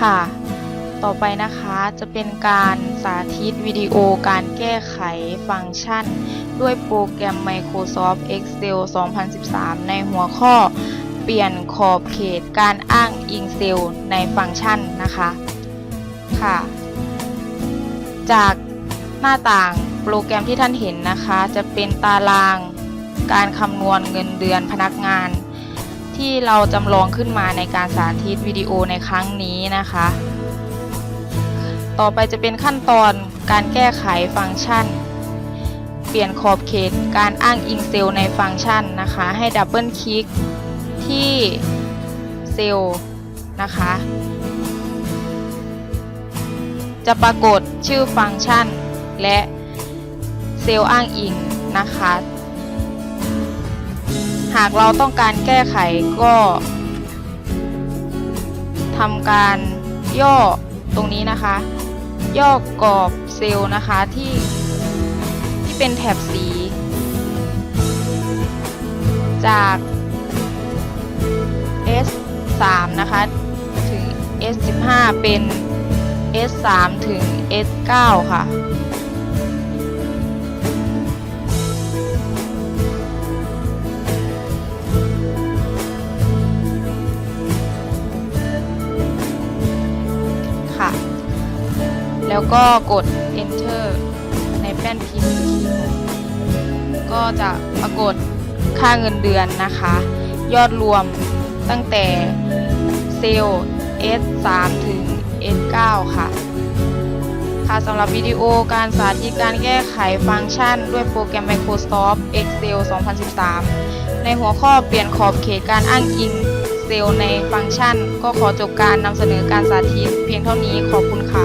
ค่ะ ต่อไปนะคะจะเป็นการสาธิตวิดีโอการแก้ไขฟังก์ชัน ด้วยโปรแกรม Microsoft Excel 2013 ในหัวข้อ เปลี่ยนขอบเขตการอ้างอิงเซลล์ในฟังก์ชันนะคะค่ะ จากหน้าต่างโปรแกรมที่ท่านเห็นนะคะ จะเป็นตารางการคำนวณเงินเดือนพนักงาน ที่เราจำลองขึ้นมาในการสาธิตวิดีโอในครั้งนี้นะคะ ต่อไปจะเป็นขั้นตอนการแก้ไขฟังก์ชัน เปลี่ยนขอบเขตการอ้างอิงเซลล์ในฟังก์ชันนะคะ ให้ดับเบิลคลิกที่เซลล์นะคะ จะปรากฏชื่อฟังก์ชันและเซลล์อ้างอิงนะคะ หากเราต้องการแก้ไขก็ทำการย่อตรงนี้นะคะ ย่อกรอบเซลล์นะคะที่ที่เป็นแถบสี จาก S3 นะคะถึง S15 เป็น S3 ถึง S9 ค่ะ แล้วก็กด enter ในแป้นพิมพ์คีย์บอร์ดก็จะปรากฏค่าเงินเดือนนะคะ ยอดรวมตั้งแต่เซลล์ S3 ถึง S9 ค่ะ ค่ะสำหรับวิดีโอการสาธิตการแก้ไขฟังก์ชัน ด้วยโปรแกรม Microsoft Excel 2013 ในหัวข้อเปลี่ยนขอบเขตการอ้างอิงเซลล์ในฟังก์ชัน ก็ขอจบการนำเสนอการสาธิตเพียงเท่านี้ขอบคุณค่ะ